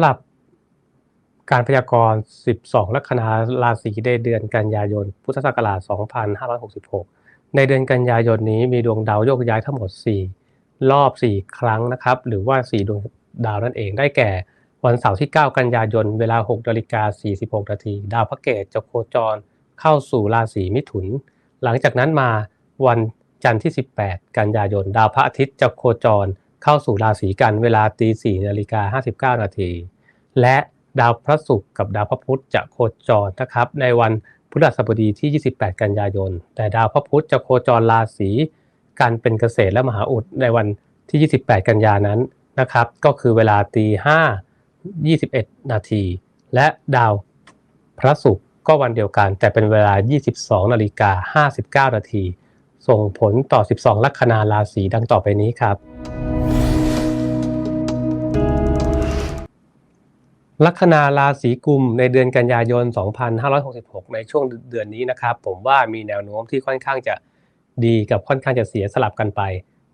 ำหรับการพยากรณ์ 12 ลัคนาราศีในเดือนกันยายน พุทธศักราช 2566 ในเดือนกันยายนนี้มีดวงดาวโยกย้ายทั้งหมด 4 รอบ 4 ครั้งนะครับ หรือว่า 4 ดวงดาวนั่นเอง ได้แก่วันเสาร์ที่ 9 กันยายน เวลา6นาฬิกา46นาที ดาวพระเกตจะโคจรเข้าสู่ราศีมิถุน หลังจากนั้นมาวันจันทร์ที่ 18 กันยายน ดาวพระอาทิตย์จะโคจร เข้าสู่ราศีกันเวลาตี4นาฬิกา59นาที และดาวพระศุกร์กับดาวพระพุธจะโคจรนะครับ ในวันพฤหัสบดีที่ 28 กันยายน แต่ดาวพระพุธจะโคจรราศีกันเป็นเกษตรและมหาอุดในวันที่ 28 กันยานั้นนะครับ ก็คือเวลาตี5 21 นาที และดาวพระศุกร์ก็วันเดียวกัน แต่เป็นเวลา 22 นาฬิกา 59 นาที ส่งผลต่อ 12 ลัคนาราศีดังต่อไปนี้ครับ ลัคนาราศีกุมในเดือนกันยายน 2566 ในช่วงเดือนนี้นะครับ ผมว่ามีแนวโน้มที่ค่อนข้างจะดีกับค่อนข้างจะเสียสลับกันไป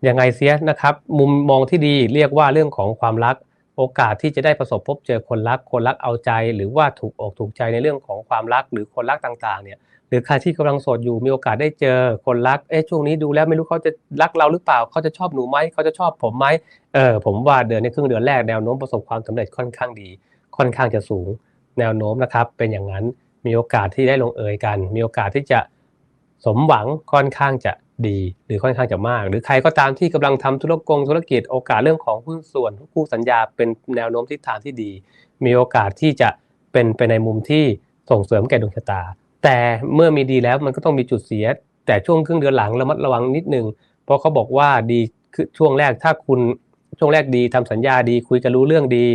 ยังไงเสียนะครับ มุมมองที่ดีเรียกว่าเรื่องของความรัก โอกาสที่จะได้ประสบพบเจอคนรัก คนรักเอาใจ หรือว่าถูกอกถูกใจในเรื่องของความรักหรือคนรักต่างๆ เนี่ย หรือใครที่กำลังโสดอยู่มีโอกาสได้เจอคนรัก เอ๊ะช่วงนี้ดูแล้วไม่รู้เขาจะรักเราหรือเปล่า เขาจะชอบหนูไหมเขาจะชอบผมไหมเออผมว่าเดือนในครึ่งเดือนแรกแนวโน้มประสบความสำเร็จค่อนข้างดี ค่อนข้างจะสูงแนวโน้มนะครับ เป็นอย่างนั้นมีโอกาสที่ได้ลงเอยกัน มีโอกาสที่จะสมหวังค่อนข้างจะดีหรือค่อนข้างจะมาก หรือใครก็ตามที่กำลังทำธุรกงธุรกิจโอกาสเรื่องของหุ้นส่วนคู่สัญญาเป็นแนวโน้มทิศทางที่ดี มีโอกาสที่จะเป็นไปในมุมที่ส่งเสริมแก่ดวงชะตา แต่เมื่อมีดีแล้วมันก็ต้องมีจุดเสีย แต่ช่วงครึ่งเดือนหลังระมัดระวังนิดนึงเพราะเขาบอกว่าดีคือช่วงแรกถ้าคุณช่วงแรกดีทำสัญญาดีคุยกันรู้เรื่องดี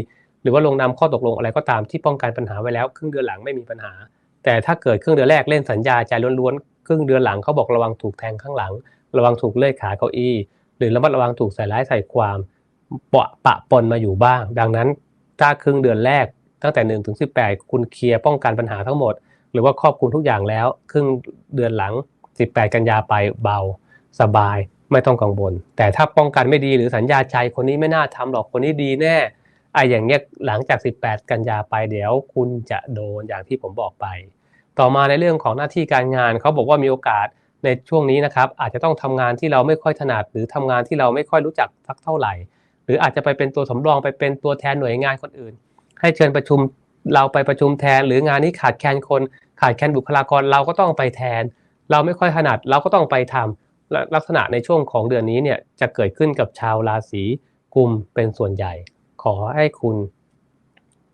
หรือว่าลงนามข้อตกลงอะไรก็ตามที่ป้องกันปัญหาไว้แล้ว ครึ่งเดือนหลังไม่มีปัญหา แต่ถ้าเกิดครึ่งเดือนแรกเล่นสัญญาใจล้วนๆครึ่งเดือนหลังเขาบอกระวังถูกแทงข้างหลัง ระวังถูกเลื่อยขาเก้าอี้หรือระมัดระวังถูกใส่ร้ายใส่ความปะปะปนมาอยู่บ้าง ดังนั้นถ้าครึ่งเดือนแรกตั้งแต่1ถึง18 คุณเคลียร์ป้องกันปัญหาทั้งหมด หรือว่าครอบคลุมทุกอย่างแล้ว ครึ่งเดือนหลัง 18 กันยาไปเบา สบายไม่ต้องกังวลแต่ถ้าป้องกันไม่ดีหรือสัญญาใจคนนี้ไม่น่าทำหรอกคนนี้ดีแน่ ไอ้อย่างเงี้ยหลังจาก 18 กันยาไปเดี๋ยวคุณจะโดนอย่างที่ผมบอกไป ต่อมาในเรื่องของหน้าที่การงานเขาบอกว่ามีโอกาสในช่วงนี้นะครับ อาจจะต้องทำงานที่เราไม่ค่อยถนัด หรือทำงานที่เราไม่ค่อยรู้จักสักเท่าไหร่ หรืออาจจะไปเป็นตัวสำรองไปเป็นตัวแทนหน่วยงานคนอื่น ให้เชิญประชุมเราไปประชุมแทน หรืองานนี้ขาดแคลนคน ขาดแคลนบุคลากรเราก็ต้องไปแทน เราไม่ค่อยถนัดเราก็ต้องไปทำลักษณะในช่วงของเดือนนี้เนี่ยจะเกิดขึ้นกับชาวราศีกุมเป็นส่วนใหญ่ ขอให้คุณ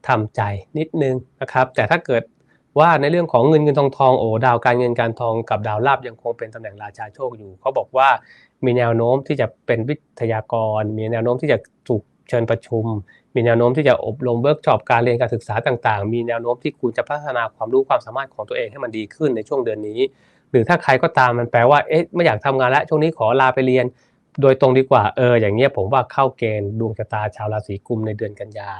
ทำใจนิดนึงนะครับ แต่ถ้าเกิดว่าในเรื่องของเงินเงินทองทองโอ้ดาวการเงินการทองกับดาวลาบยังคงเป็นตำแหน่งราชาโชคอยู่เขาบอกว่ามีแนวโน้มที่จะเป็นวิทยากร มีแนวโน้มที่จะถูกเชิญประชุม มีแนวโน้มที่จะอบรมเวิร์กช็อปการเรียนการศึกษาต่างๆ มีแนวโน้มที่คุณจะพัฒนาความรู้ความสามารถของตัวเองให้มันดีขึ้นในช่วงเดือนนี้ หรือถ้าใครก็ตามมันแปลว่าเอ๊ะไม่อยากทำงานแล้วช่วงนี้ขอลาไปเรียน โดยตรงดีกว่าเอออย่างเงี้ยผมว่าเข้าเกณฑ์ดวงชะตาชาวราศีกุมในเดือนกันยา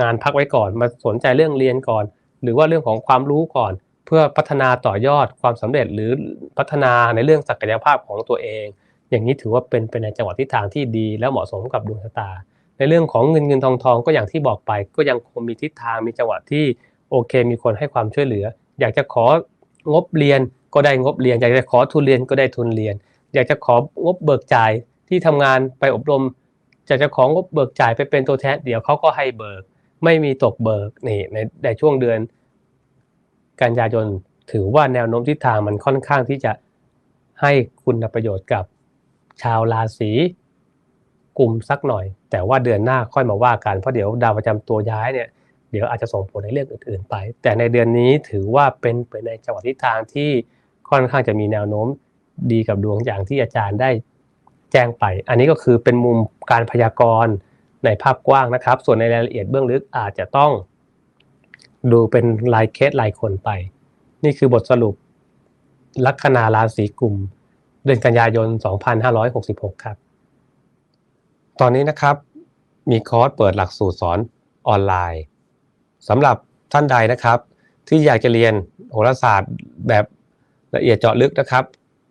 งานพักไว้ก่อนมาสนใจเรื่องเรียนก่อน หรือว่าเรื่องของความรู้ก่อน เพื่อพัฒนาต่อยอดความสำเร็จหรือพัฒนาในเรื่องศักยภาพของตัวเอง อย่างนี้ถือว่าเป็นไปในจังหวะทิศทางที่ดีและเหมาะสมกับดวงชะตา ในเรื่องของเงินเงินทองทองก็อย่างที่บอกไป ก็ยังคงมีทิศทางมีจังหวะที่โอเค มีคนให้ความช่วยเหลือ อยากจะของบเรียนก็ได้งบเรียน อยากจะขอทุนเรียนก็ได้ทุนเรียน อยากจะของบเบิกจ่าย ที่ทำงานไปอบรมอยากจะของงบเบิกจ่ายไปเป็นตัวแทนเดี๋ยวเขาก็ให้เบิก ไม่มีตกเบิกนี่ในในช่วงเดือน กันยายนถือว่าแนวโน้มทิศทางมันค่อนข้างที่จะให้คุณประโยชน์กับชาวราศีกลุ่มสักหน่อย แต่ว่าเดือนหน้าค่อยมาว่ากันเพราะเดี๋ยวดาวประจำตัวย้ายเนี่ยเดี๋ยวอาจจะส่งผลในเรื่องอื่น ๆ ไป แต่ในเดือนนี้ถือว่าเป็นไปในจังหวะทิศทางที่ค่อนข้างจะมีแนวโน้มดีกับดวงอย่างที่อาจารย์ได้ จ้งไป อันนี้ก็คือเป็นมุมการพยากรณ์ในภาพกว้างนะครับ ส่วนในรายละเอียดเบื้องลึกอาจจะต้อง ดูเป็นรายเคสรายคนไป นี่คือบทสรุป ลัคนาราศีกลุ่ม เดือนกันยายน 2566 ครับ ตอนนี้นะครับมีคอร์สเปิดหลักสูตรสอนออนไลน์สำหรับท่านใดนะครับ ที่อยากจะเรียนโหราศาสตร์แบบละเอียดเจาะลึกนะครับ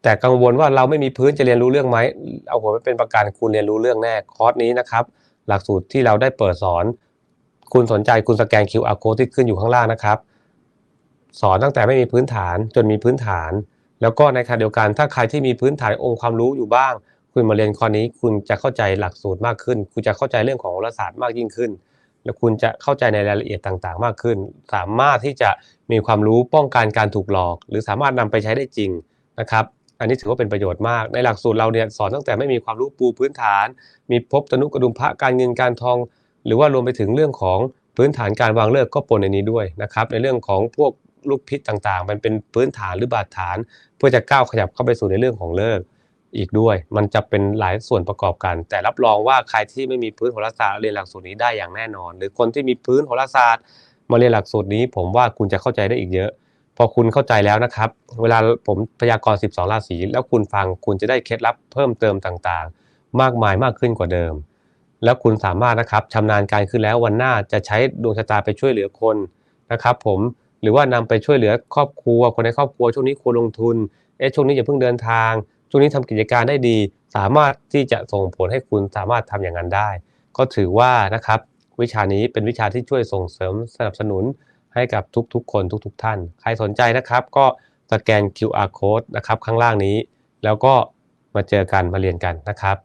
แต่กังวลว่าเราไม่มีพื้นจะเรียนรู้เรื่องไหมเอาหัวไปเป็นประกันคุณเรียนรู้เรื่องแน่คอร์สนี้นะครับ หลักสูตรที่เราได้เปิดสอน คุณสนใจคุณสแกน QR code ที่ขึ้นอยู่ข้างล่างนะครับ สอนตั้งแต่ไม่มีพื้นฐานจนมีพื้นฐาน แล้วก็ในขณะเดียวกันถ้าใครที่มีพื้นฐานองค์ความรู้อยู่บ้าง คุณมาเรียนคอร์สนี้คุณจะเข้าใจหลักสูตรมากขึ้น คุณจะเข้าใจเรื่องของโหราศาสตร์มากยิ่งขึ้น แล้วคุณจะเข้าใจในรายละเอียดต่างๆ มากขึ้น สามารถที่จะมีความรู้ป้องกันการถูกหลอก หรือสามารถนำไปใช้ได้จริงนะครับ อันนี้ถือว่าเป็นประโยชน์มาก ในหลักสูตรเราเนี่ยสอนตั้งแต่ไม่มีความรู้ปูพื้นฐาน มีภพตนุกระดุมพระการเงินการทอง หรือว่ารวมไปถึงเรื่องของพื้นฐานการวางเลิกก็ปนในนี้ด้วยนะครับในเรื่องของพวกลูกพิษต่างๆ มันเป็นพื้นฐานหรือบาดฐาน เพื่อจะก้าวขยับเข้าไปสู่ในเรื่องของเลิกอีกด้วย มันจะเป็นหลายส่วนประกอบกัน แต่รับรองว่าใครที่ไม่มีพื้นโหราศาสตร์เรียนหลักสูตรนี้ได้อย่างแน่นอน หรือคนที่มีพื้นโหราศาสตร์มาเรียนหลักสูตรนี้ ผมว่าคุณจะเข้าใจได้อีกเยอะ พอคุณเข้าใจแล้วนะครับ เวลาผมพยากรณ์ 12 ราศีแล้วคุณฟังคุณจะได้เคล็ดลับเพิ่มเติมต่างๆ มากมายมากขึ้นกว่าเดิม แล้วคุณสามารถนะครับชำนาญการขึ้นแล้ววันหน้าจะใช้ดวงชะตาไปช่วยเหลือคนนะครับผมหรือว่านำไปช่วยเหลือครอบครัว คนในครอบครัวช่วงนี้ควรลงทุนเอ๊ะช่วงนี้อย่าเพิ่งเดินทาง ช่วงนี้ทำกิจการได้ดี สามารถที่จะส่งผลให้คุณสามารถทำอย่างนั้นได้ ก็ถือว่านะครับวิชานี้เป็นวิชาที่ช่วยส่งเสริมสนับสนุน ให้กับทุกๆ คนทุก ๆ ท่าน ใครสนใจนะครับ ก็สแกน QR code นะครับข้างล่างนี้ แล้วก็มาเจอกันมาเรียนกันนะครับ